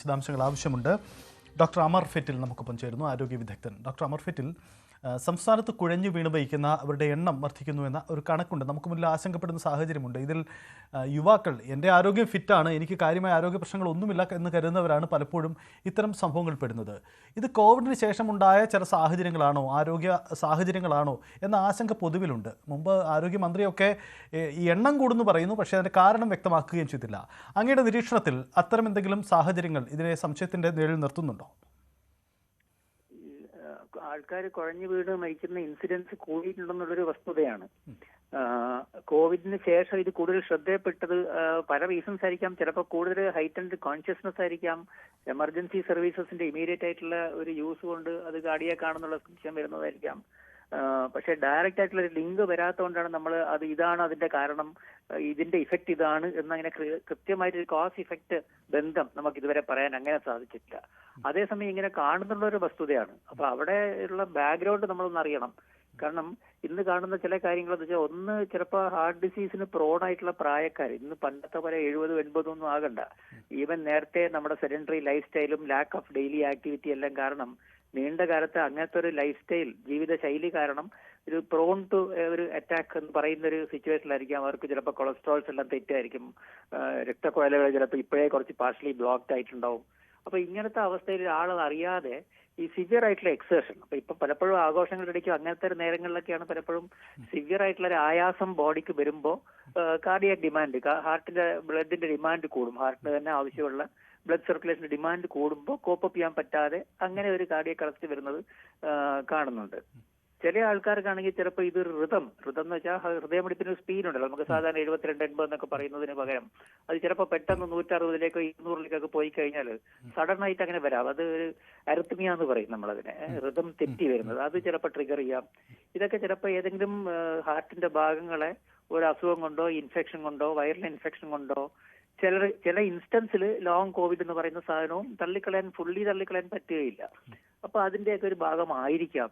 വിശദാംശങ്ങൾ ആവശ്യമുണ്ട്. ഡോക്ടർ അമർ ഫെറ്റിൽ നമുക്കൊപ്പം ചേരുന്നു ആരോഗ്യ വിദഗ്ധൻ. ഡോക്ടർ അമർ ഫെറ്റിൽ സംസ്ഥാനത്ത് കുഴഞ്ഞു വീണ് വഹിക്കുന്ന അവരുടെ എണ്ണം വർദ്ധിക്കുന്നു എന്ന ഒരു കണക്കുണ്ട്. നമുക്ക് മുന്നിൽ ആശങ്കപ്പെടുന്ന സാഹചര്യമുണ്ട്. ഇതിൽ യുവാക്കൾ എന്റെ ആരോഗ്യം ഫിറ്റാണ് എനിക്ക് കാര്യമായ ആരോഗ്യ പ്രശ്നങ്ങളൊന്നുമില്ല എന്ന് കരുതുന്നവരാണ് പലപ്പോഴും ഇത്തരം സംഭവങ്ങൾ പെടുന്നത്. ഇത് കോവിഡിന് ശേഷമുണ്ടായ ചില സാഹചര്യങ്ങളാണോ ആരോഗ്യ സാഹചര്യങ്ങളാണോ എന്ന ആശങ്ക പൊതുവിലുണ്ട്. മുമ്പ് ആരോഗ്യമന്ത്രിയൊക്കെ ഈ എണ്ണം കൂടുന്നു പറയുന്നു പക്ഷേ അതിന്റെ കാരണം വ്യക്തമാക്കുകയും ചെയ്തില്ല. അങ്ങയുടെ നിരീക്ഷണത്തിൽ അത്തരം എന്തെങ്കിലും സാഹചര്യങ്ങൾ ഇതിനെ സംശയത്തിന്റെ നിഴലിൽ നിർത്തുന്നുണ്ടോ? ആൾക്കാർ കുഴഞ്ഞു വീണ് മരിക്കുന്ന ഇൻസിഡൻസ് കൂടിയിട്ടുണ്ടെന്നുള്ളൊരു വസ്തുതയാണ്. കോവിഡിന് ശേഷം ഇത് കൂടുതൽ ശ്രദ്ധയപ്പെട്ടത് പല റീസൺസ് ആയിരിക്കാം. ചിലപ്പോൾ കൂടുതൽ ഹൈറ്റൻഡ് കോൺഷ്യസ്നെസ് ആയിരിക്കാം. എമർജൻസി സർവീസസിന്റെ ഇമീഡിയറ്റ് ആയിട്ടുള്ള ഒരു യൂസ് കൊണ്ട് അത് കാർഡിയാക്കാണെന്നുള്ള സംശയം വരുന്നതായിരിക്കാം. പക്ഷെ ഡയറക്റ്റ് ആയിട്ടുള്ള ഒരു ലിങ്ക് വരാത്തതുകൊണ്ടാണ് നമ്മൾ അത് ഇതാണ് അതിന്റെ കാരണം ഇതിന്റെ ഇഫക്റ്റ് ഇതാണ് എന്നങ്ങനെ കൃത്യമായിട്ട് ഒരു കോസ് ഇഫക്റ്റ് ബന്ധം നമുക്ക് ഇതുവരെ പറയാൻ അങ്ങനെ സാധിച്ചിട്ടില്ല. അതേസമയം ഇങ്ങനെ കാണുന്നുള്ള ഒരു വസ്തുതയാണ്. അപ്പൊ അവിടെ ഉള്ള ബാക്ക്ഗ്രൗണ്ട് നമ്മളൊന്ന് അറിയണം. കാരണം ഇന്ന് കാണുന്ന ചില കാര്യങ്ങൾ എന്ന് വെച്ചാൽ ഒന്ന് ചിലപ്പോൾ ഹാർട്ട് ഡിസീസിന് പ്രോൺ ആയിട്ടുള്ള പ്രായക്കാർ ഇന്ന് പണ്ടത്തെ പോലെ എഴുപതും എൺപതും ഒന്നും ആകണ്ട. ഈവൻ നേരത്തെ നമ്മുടെ സെഡൻഡറി ലൈഫ് സ്റ്റൈലും ലാക്ക് ഓഫ് ഡെയിലി ആക്ടിവിറ്റി എല്ലാം കാരണം നീണ്ട കാലത്ത് അങ്ങനത്തെ ഒരു ലൈഫ് സ്റ്റൈൽ ജീവിത ശൈലി കാരണം ഒരു പ്രോൺ ടു ഒരു അറ്റാക്ക് എന്ന് പറയുന്ന ഒരു സിറ്റുവേഷനിലായിരിക്കും അവർക്ക് ചിലപ്പോൾ കൊളസ്ട്രോൾസ് എല്ലാം തെറ്റായിരിക്കും. രക്തക്കുഴലുകൾ ചിലപ്പോൾ ഇപ്പോഴേ കുറച്ച് പാർഷ്യലി ബ്ലോക്ക്ഡ് ആയിട്ടുണ്ടാവും. അപ്പൊ ഇങ്ങനത്തെ അവസ്ഥയിൽ ആൾ അറിയാതെ ഈ സിവിയർ ആയിട്ടുള്ള എക്സേഷൻ അപ്പൊ ഇപ്പൊ പലപ്പോഴും ആഘോഷങ്ങളുടെ ഇടയ്ക്കും അങ്ങനത്തെ ഒരു നേരങ്ങളിലൊക്കെയാണ് പലപ്പോഴും സിവിയർ ആയിട്ടുള്ള ഒരു ആയാസം ബോഡിക്ക് വരുമ്പോൾ കാർഡിയാക് ഡിമാൻഡ് ഹാർട്ടിന്റെ ബ്ലഡിന്റെ ഡിമാൻഡ് കൂടും. ഹാർട്ടിന് തന്നെ ആവശ്യമുള്ള ബ്ലഡ് സർക്കുലേഷൻ ഡിമാൻഡ് കൂടുമ്പോൾ കോപ്പപ്പ് ചെയ്യാൻ പറ്റാതെ അങ്ങനെ ഒരു കാർഡിയക് അറസ്റ്റ് വരുന്നത് കാണുന്നുണ്ട്. ചില ആൾക്കാർക്കാണെങ്കിൽ ചിലപ്പോൾ ഇത് ഋതം. ഋതം എന്ന് വെച്ചാൽ ഹൃദയമിടിപ്പിന് സ്പീഡ് ഉണ്ടല്ലോ നമുക്ക് സാധാരണ എഴുപത്തിരണ്ട് എൺപത് എന്നൊക്കെ പറയുന്നതിന് പകരം. അത് ചിലപ്പോൾ പെട്ടെന്ന് നൂറ്ററുപതിലേക്കോ ഇരുന്നൂറിലേക്കൊക്കെ പോയി കഴിഞ്ഞാൽ സഡൻ ആയിട്ട് അങ്ങനെ വരാം. അത് ഒരു അരത്മിയ എന്ന് പറയും നമ്മളതിനെ. ഋതം തെറ്റി വരുന്നത്. അത് ചിലപ്പോൾ ട്രിഗർ ചെയ്യാം. ഇതൊക്കെ ചിലപ്പോൾ ഏതെങ്കിലും ഹാർട്ടിന്റെ ഭാഗങ്ങളെ ഒരു അസുഖം കൊണ്ടോ ഇൻഫെക്ഷൻ കൊണ്ടോ വൈറൽ ഇൻഫെക്ഷൻ കൊണ്ടോ ചില ചില ഇൻസ്റ്റൻസിൽ ലോങ് കോവിഡ് എന്ന് പറയുന്ന സാധനവും തള്ളിക്കളയാൻ ഫുള്ളി തള്ളിക്കളയാൻ പറ്റുകയില്ല. അപ്പൊ അതിന്റെയൊക്കെ ഒരു ഭാഗമായിരിക്കാം.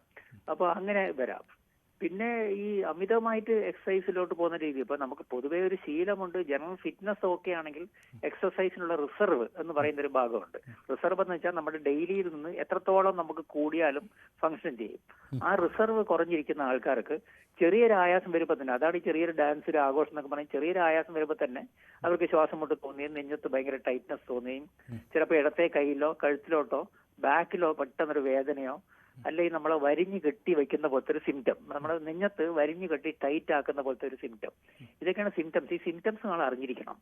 അപ്പൊ അങ്ങനെ വരാം. പിന്നെ ഈ അമിതമായിട്ട് എക്സസൈസിലോട്ട് പോകുന്ന രീതി. ഇപ്പൊ നമുക്ക് പൊതുവേ ഒരു ശീലമുണ്ട്. ജനറൽ ഫിറ്റ്നസ് ഓക്കെ ആണെങ്കിൽ എക്സസൈസിനുള്ള റിസർവ് എന്ന് പറയുന്ന ഒരു ഭാഗമുണ്ട്. റിസർവ് എന്ന് വെച്ചാൽ നമ്മുടെ ഡെയിലിയിൽ നിന്ന് എത്രത്തോളം നമുക്ക് കൂടിയാലും ഫങ്ഷൻ ചെയ്യും. ആ റിസർവ് കുറഞ്ഞിരിക്കുന്ന ആൾക്കാർക്ക് ചെറിയൊരു ആയാസം വരുമ്പോൾ തന്നെ അതാണ് ഈ ചെറിയൊരു ഡാൻസ് ഒരു ആഘോഷം എന്നൊക്കെ പറയും ചെറിയൊരു ആയാസം വരുമ്പോൾ തന്നെ അവർക്ക് ശ്വാസം മുട്ട് തോന്നുകയും നെഞ്ഞത്ത് ഭയങ്കര ടൈറ്റ്നസ് തോന്നുകയും ചിലപ്പോൾ ഇടത്തെ കയ്യിലോ കഴുത്തിലോട്ടോ ബാക്കിലോ പെട്ടെന്നൊരു വേദനയോ അല്ലെങ്കിൽ നമ്മൾ വരിഞ്ഞു കെട്ടി വെക്കുന്ന പോലത്തെ ഒരു സിംറ്റം നമ്മൾ നെഞ്ഞത്ത് വരിഞ്ഞു കെട്ടി ടൈറ്റ് ആക്കുന്ന പോലത്തെ ഒരു സിംറ്റം ഇതൊക്കെയാണ് സിംറ്റംസ് ഈ സിംറ്റംസ് നമ്മൾ അറിഞ്ഞിരിക്കണം.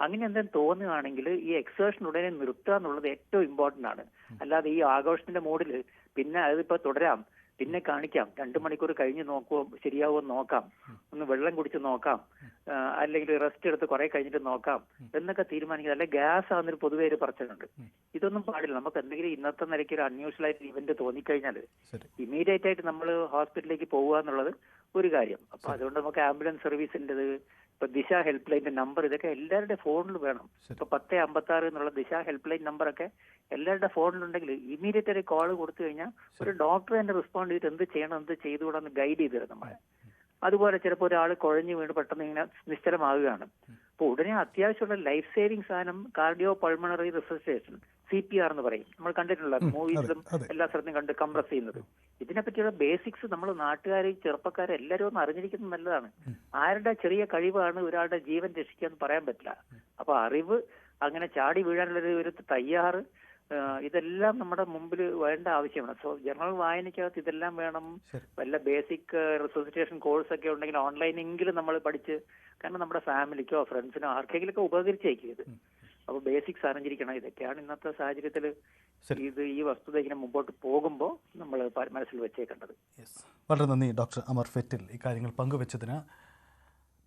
അങ്ങനെ എന്തെങ്കിലും തോന്നുകയാണെങ്കിൽ ഈ എക്സേഷൻ ഉടനെ നിർത്തുക എന്നുള്ളത് ഏറ്റവും ഇമ്പോർട്ടന്റ് ആണ്. അല്ലാതെ ഈ ആഘോഷത്തിന്റെ മൂഡിൽ പിന്നെ അതിപ്പോ തുടരാം പിന്നെ കാണിക്കാം. രണ്ടു മണിക്കൂർ കഴിഞ്ഞ് നോക്കുമോ ശരിയാവുമോ നോക്കാം. ഒന്ന് വെള്ളം കുടിച്ച് നോക്കാം. അല്ലെങ്കിൽ റെസ്റ്റ് എടുത്ത് കുറെ കഴിഞ്ഞിട്ട് നോക്കാം എന്നൊക്കെ തീരുമാനിക്കുന്നത്. അല്ലെ ഗ്യാസ് ആണെന്നൊരു പൊതുവേ ഒരു പ്രശ്നമുണ്ട് ഇതൊന്നും പാടില്ല. നമുക്ക് എന്തെങ്കിലും ഇന്നത്തെ നിലയ്ക്ക് ഒരു അൺയൂഷ്വൽ ആയിട്ട് ഇവന്റ് തോന്നിക്കഴിഞ്ഞാൽ ഇമീഡിയറ്റ് ആയിട്ട് നമ്മൾ ഹോസ്പിറ്റലിലേക്ക് പോകുക എന്നുള്ളത് ഒരു കാര്യം. അപ്പൊ അതുകൊണ്ട് നമുക്ക് ആംബുലൻസ് സർവീസിന്റെത് ഇപ്പൊ ദിശ ഹെൽപ്പ് ലൈനിന്റെ നമ്പർ ഇതൊക്കെ എല്ലാവരുടെ ഫോണിൽ വേണം. ഇപ്പൊ പത്ത് അമ്പത്തി ആറ് എന്നുള്ള ദിശ ഹെൽപ്പ് ലൈൻ നമ്പറൊക്കെ എല്ലാവരുടെ ഫോണിലുണ്ടെങ്കിൽ ഇമീഡിയറ്റ് ഒരു കോൾ കൊടുത്തു കഴിഞ്ഞാൽ ഒരു ഡോക്ടർ തന്നെ റെസ്പോണ്ട് ചെയ്തിട്ട് എന്ത് ചെയ്യണം എന്ത് ചെയ്തുകൂടാന്ന് ഗൈഡ് ചെയ്തു തരും നമ്മളെ. അതുപോലെ ചിലപ്പോൾ ഒരാൾ കുഴഞ്ഞു വീണ് പെട്ടെന്ന് ഇങ്ങനെ നിശ്ചലമാവുകയാണ്. അപ്പൊ ഉടനെ അത്യാവശ്യമുള്ള ലൈഫ് സേവിങ് സാധനം cardio pulmonary resuscitation C P R എന്ന് പറയും. നമ്മൾ കണ്ടിട്ടുള്ള മൂവീസിലും. എല്ലാ സ്ഥലത്തും കണ്ട് കംപ്രസ് ചെയ്യുന്നത്. ഇതിനെപ്പറ്റിയുള്ള ബേസിക്സ് നമ്മൾ നാട്ടുകാർ ചെറുപ്പക്കാർ എല്ലാവരും ഒന്ന് അറിഞ്ഞിരിക്കുന്നത് നല്ലതാണ്. ആരുടെ ചെറിയ കഴിവാണ് ഒരാളുടെ ജീവൻ രക്ഷിക്കുക എന്ന് പറയാൻ പറ്റില്ല. അപ്പൊ അറിവ് അങ്ങനെ ചാടി വീഴാനുള്ള ഒരു- തയ്യാറ് ഇതെല്ലാം നമ്മുടെ മുമ്പിൽ വേണ്ട ആവശ്യമാണ്. സോ ജനറൽ വായനയ്ക്കകത്ത് ഇതെല്ലാം വേണം. വല്ല ബേസിക് റിസോസിറ്റേഷൻ കോഴ്സ് ഒക്കെ ഉണ്ടെങ്കിൽ ഓൺലൈനെങ്കിലും നമ്മൾ പഠിച്ച് കാരണം നമ്മുടെ ഫാമിലിക്കോ ഫ്രണ്ട്സിനോ ആർക്കെങ്കിലും ഒക്കെ ഉപകരിച്ചേക്കും ഇത്. അപ്പൊ ബേസിക്സ് അറിഞ്ഞിരിക്കണം. ഇതൊക്കെയാണ് ഇന്നത്തെ സാഹചര്യത്തിൽ ഇത് ഈ വസ്തുത ഇങ്ങനെ മുമ്പോട്ട് പോകുമ്പോൾ നമ്മൾ മനസ്സിൽ വെച്ചേക്കേണ്ടത്. വളരെ നന്ദി ഡോക്ടർ അമർ ഫെറ്റിൽ ഇക്കാര്യങ്ങൾ കാര്യങ്ങൾ പങ്കുവച്ചതിന്.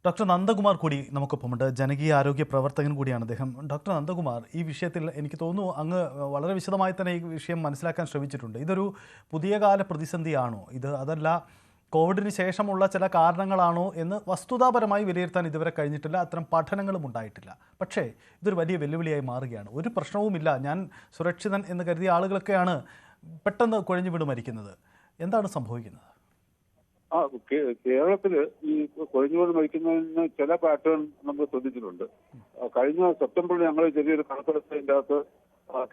ഡോക്ടർ നന്ദകുമാർ കൂടി നമുക്കൊപ്പമുണ്ട് ജനകീയ ആരോഗ്യ പ്രവർത്തകൻ കൂടിയാണ് അദ്ദേഹം. ഡോക്ടർ നന്ദകുമാർ ഈ വിഷയത്തിൽ എനിക്ക് തോന്നുന്നു അങ്ങ് വളരെ വിശദമായി തന്നെ ഈ വിഷയം മനസ്സിലാക്കാൻ ശ്രമിച്ചിട്ടുണ്ട്. ഇതൊരു പുതിയ കാല പ്രതിസന്ധിയാണോ? ഇത് അതല്ല കോവിഡിന് ശേഷമുള്ള ചില കാരണങ്ങളാണോ എന്ന് വസ്തുതാപരമായി വിലയിരുത്താൻ ഇതുവരെ കഴിഞ്ഞിട്ടില്ല. അത്തരം പഠനങ്ങളും ഉണ്ടായിട്ടില്ല. പക്ഷേ ഇതൊരു വലിയ വെല്ലുവിളിയായി മാറുകയാണ്. ഒരു പ്രശ്നവുമില്ല. ഞാൻ സുരക്ഷിതൻ എന്ന് കരുതിയ ആളുകളൊക്കെയാണ് പെട്ടെന്ന് കുഴഞ്ഞു വീട് മരിക്കുന്നത്. എന്താണ് സംഭവിക്കുന്നത്? ആ കേ- കേരളത്തിൽ ഈ കൊഴിഞ്ഞോട് മരിക്കുന്നതിന് ചില പാറ്റേൺ നമ്മൾ ശ്രദ്ധിച്ചിട്ടുണ്ട്. കഴിഞ്ഞ സെപ്റ്റംബറിൽ ഞങ്ങൾ ചെറിയൊരു കണക്കെടുത്തതിന്റെ അകത്ത്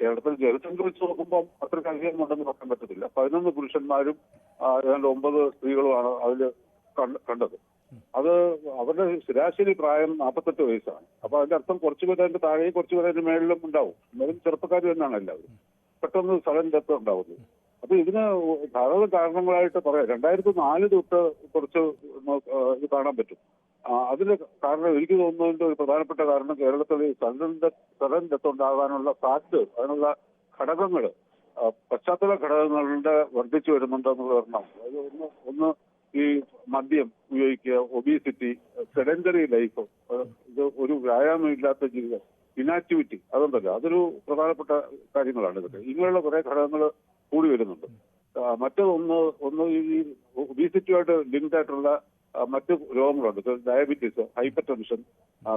കേരളത്തിൽ ജനസംഖ്യ വെച്ച് നോക്കുമ്പോൾ അത്രയ്ക്ക് അധികം ഉണ്ടെന്ന് പറയാൻ പറ്റത്തില്ല. പതിനൊന്ന് പുരുഷന്മാരും ഏതാണ്ട് ഒമ്പത് സ്ത്രീകളുമാണ് അതിൽ കണ്ടത്. അത് അവരുടെ ശരാശരി പ്രായം നാൽപ്പത്തെട്ട് വയസ്സാണ്. അപ്പൊ അതിന്റെ അർത്ഥം കുറച്ചു പേര് അതിന്റെ താഴെയും കുറച്ചു പേര് അതിന്റെ മേളിലും ഉണ്ടാവും. എന്നാലും ചെറുപ്പക്കാർ തന്നെയാണ് എല്ലാവരും. പെട്ടെന്ന് സഡൻ ഡെത്ത് ഉണ്ടാവുന്നത് അപ്പൊ ഇതിന് ധാരാളം കാരണങ്ങളായിട്ട് പറയാം. രണ്ടായിരത്തി നാല് തൊട്ട് കുറച്ച് ഇത് കാണാൻ പറ്റും. അതിന് കാരണം എനിക്ക് തോന്നുന്നതിന്റെ ഒരു പ്രധാനപ്പെട്ട കാരണം കേരളത്തിൽ സഡൻ സഡൻ ഡെത്ത് ഉണ്ടാകാനുള്ള ഫാക്ട് അതിനുള്ള ഘടകങ്ങൾ പശ്ചാത്തല ഘടകങ്ങളുടെ വർദ്ധിച്ചു വരുന്നുണ്ടെന്നുള്ള കാരണം ഒന്ന് ഒന്ന് ഈ മദ്യം ഉപയോഗിക്കുക ഒബീസിറ്റി സെഡൻഡറി ലൈഫ് ഇത് ഒരു വ്യായാമം ഇല്ലാത്ത ജീവിതം ഇനാക്ടിവിറ്റി അതുണ്ടല്ലോ. അതൊരു പ്രധാനപ്പെട്ട കാര്യങ്ങളാണ് ഇതൊക്കെ. ഇങ്ങനെയുള്ള കുറെ ഘടകങ്ങൾ കൂടി വരുന്നുണ്ട്. മറ്റൊന്ന് ഒന്ന് ഈ ഒബീസിറ്റിയുമായിട്ട് ലിങ്ക്ഡ് ആയിട്ടുള്ള മറ്റ് രോഗങ്ങളുണ്ട്. ഡയബറ്റീസ് ഹൈപ്പർ ടെൻഷൻ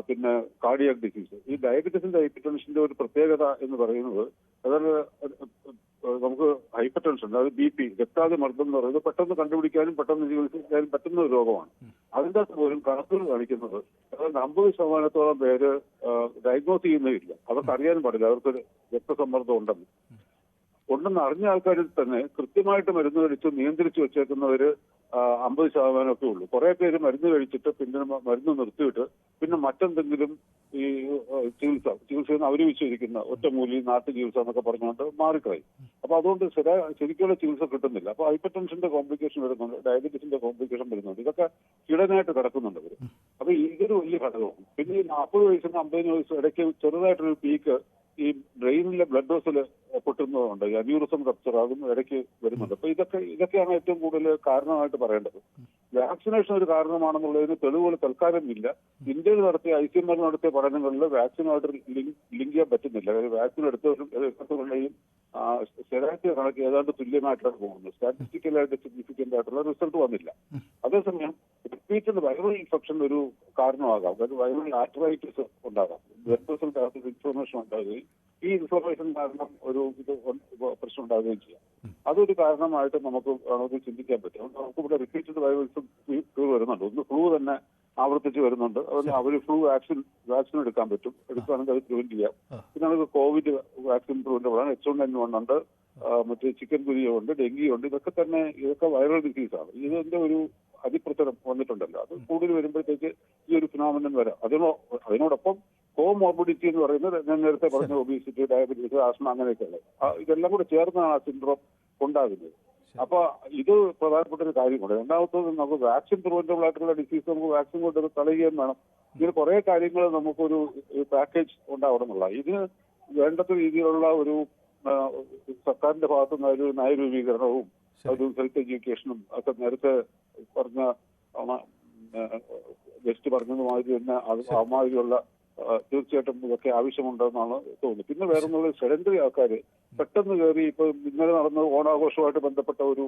പിന്നെ കാർഡിയാക് ഡിസീസ്. ഈ ഡയബറ്റീസിന്റെ ഹൈപ്പർ ടെൻഷന്റെ ഒരു പ്രത്യേകത എന്ന് പറയുന്നത് അതായത് നമുക്ക് ഹൈപ്പർ ടെൻഷൻ അതായത് ബി പി രക്താതി മർദ്ദം എന്ന് പറയുന്നത് പെട്ടെന്ന് കണ്ടുപിടിക്കാനും പെട്ടെന്ന് ചികിത്സിക്കാനും പറ്റുന്ന ഒരു രോഗമാണ്. അതിന്റെ അകത്ത് പോലും കണക്കുകൾ കാണിക്കുന്നത് അതായത് അമ്പത് ശതമാനത്തോളം പേര് ഡയഗ്നോസ് ചെയ്യുന്നേ ഇല്ല. അവർക്ക് അറിയാനും പാടില്ല. അവർക്ക് രക്തസമ്മർദ്ദം ഉണ്ടെന്ന്. ഉണ്ടെന്ന് അറിഞ്ഞ ആൾക്കാരിൽ തന്നെ കൃത്യമായിട്ട് മരുന്ന് കഴിച്ച് നിയന്ത്രിച്ചു വെച്ചേക്കുന്നവര് അമ്പത് ശതമാനമൊക്കെ ഉള്ളൂ. കുറെ പേര് മരുന്ന് കഴിച്ചിട്ട് പിന്നെ മരുന്ന് നിർത്തിയിട്ട് പിന്നെ മറ്റെന്തെങ്കിലും ഈ ചികിത്സ ചികിത്സ അവർ വിശ്വസിക്കുന്ന ഒറ്റമൂലി നാട്ടു ചികിത്സ എന്നൊക്കെ പറഞ്ഞുകൊണ്ട് മാറിക്കളയും. അപ്പൊ അതുകൊണ്ട് ശരി ശരിക്കുള്ള ചികിത്സ കിട്ടുന്നില്ല. അപ്പൊ ഹൈപ്പർ ടെൻഷന്റെ കോംപ്ലിക്കേഷൻ വരുന്നുണ്ട് ഡയബറ്റീസിന്റെ കോംപ്ലിക്കേഷൻ വരുന്നുണ്ട്. ഇതൊക്കെ കിടനായിട്ട് കിടക്കുന്നുണ്ട് ഇവർ അപ്പൊ ഇതൊരു വലിയ ഘടകമാണ്. പിന്നെ ഈ നാൽപ്പത് വയസ്സിന് അമ്പതിന് വയസ്സ് ഇടയ്ക്ക് ചെറുതായിട്ടൊരു പീക്ക് ഈ ബ്രെയിനിലെ ബ്ലഡ് വെസൽ പൊട്ടുന്നതുണ്ട്. അന്യൂറിസം റപ്ചർ അതും ഇടയ്ക്ക് വരുന്നുണ്ട്. അപ്പൊ ഇതൊക്കെ ഇതൊക്കെയാണ് ഏറ്റവും കൂടുതൽ കാരണമായിട്ട് പറയേണ്ടത്. വാക്സിനേഷൻ ഒരു കാരണമാണെന്നുള്ളതിന് തെളിവുകൾ തൽക്കാലം ഇല്ല ഇന്ത്യയിൽ നടത്തിയ ഐ സി എം ആർ നടത്തിയ പഠനങ്ങളിൽ വാക്സിനുമായിട്ട് ലിങ്ക് ചെയ്യാൻ പറ്റുന്നില്ല. അതായത് വാക്സിൻ എടുത്തവരും എടുത്തവരുടെയും ശരാശരി കണക്ക് ഏതാണ്ട് തുല്യമായിട്ടാണ് പോകുന്നത്. സ്റ്റാറ്റിസ്റ്റിക്കലായിട്ട് സിഗ്നിഫിക്കന്റ് ആയിട്ടുള്ള റിസൾട്ട് വന്നില്ല. അതേസമയം റിപ്പീറ്റഡ് വൈറൽ ഇൻഫെക്ഷൻ ഒരു കാരണമാകാം. അതായത് വൈറൽ ആർട്ടറൈറ്റിസ് ഉണ്ടാകാം. ബ്ലഡ് വെസൽ ഇൻഫർമേഷൻ ഉണ്ടാകുകയും ഈ ഇൻഫോർമേഷൻ കാരണം ഒരു ഇത് പ്രശ്നം ഉണ്ടാവുകയും ചെയ്യാം. അതൊരു കാരണമായിട്ട് നമുക്ക് നമുക്ക് ചിന്തിക്കാൻ പറ്റും. നമുക്ക് ഇവിടെ റിപ്പീറ്റഡ് ഫ്ലൂ വരുന്നുണ്ട്. ഒന്ന് ഫ്ലൂ തന്നെ ആവർത്തിച്ച് വരുന്നുണ്ട്. അതുകൊണ്ട് അവർ ഫ്ലൂ വാക്സിൻ വാക്സിൻ എടുക്കാൻ പറ്റും. എടുക്കുകയാണെങ്കിൽ അത് പ്രിവെന്റ് ചെയ്യാം. പിന്നെ നമുക്ക് കോവിഡ് വാക്സിൻ പ്രിവെന്റ് ആണ് എച്ച് വൺ എൻ വൺ ഉണ്ട്. മറ്റേ ചിക്കൻ ഗുരിയ ഉണ്ട് ഡെങ്കി ഉണ്ട്. ഇതൊക്കെ തന്നെ ഇതൊക്കെ വൈറൽ ഡിസീസാണ് ഇതിന്റെ ഒരു അതിപ്രസരം വന്നിട്ടുണ്ടല്ലോ. അത് കൂടുതൽ വരുമ്പോഴത്തേക്ക് ഈ ഒരു ഫിനോമിനൻ വരാം. അതിനോ അതിനോടൊപ്പം കോമോർബിഡിറ്റി എന്ന് പറയുന്നത് ഞാൻ നേരത്തെ പറഞ്ഞ ഒബീസിറ്റി ഡയബറ്റീസ് ആസ്മ അങ്ങനെയൊക്കെയുള്ള ഇതെല്ലാം കൂടെ ചേർന്നാണ് ആ സിൻഡ്രോം ഉണ്ടാകുന്നത്. അപ്പൊ ഇത് പ്രധാനപ്പെട്ട ഒരു കാര്യമുണ്ട് രണ്ടാമത്തത് നമുക്ക് വാക്സിൻ പ്രിവെന്റബിൾ ആയിട്ടുള്ള ഡിസീസ് നമുക്ക് വാക്സിൻ കൊണ്ട് തടയുകയും വേണം. ഇങ്ങനെ കുറെ കാര്യങ്ങൾ നമുക്കൊരു പാക്കേജ് ഉണ്ടാവണം എന്നുള്ള ഇതിന് വേണ്ടത്ര രീതിയിലുള്ള ഒരു സർക്കാരിന്റെ ഭാഗത്തു നിന്ന് ഒരു നയരൂപീകരണവും ഒരു ഹെൽത്ത് എഡ്യൂക്കേഷനും ഒക്കെ നേരത്തെ പറഞ്ഞ ജസ്റ്റ് പറഞ്ഞതുമാതിരി തന്നെ അത് ആ മാതിരിയുള്ള ആ, തീർച്ചയായിട്ടും ഇതൊക്കെ ആവശ്യമുണ്ടെന്നാണ് തോന്നുന്നത് പിന്നെ വേറെ സെഡൻഡറി ആൾക്കാർ പെട്ടെന്ന് കയറി ഇപ്പൊ ഇന്നലെ നടന്ന ഓണാഘോഷവുമായിട്ട് ബന്ധപ്പെട്ട ഒരു.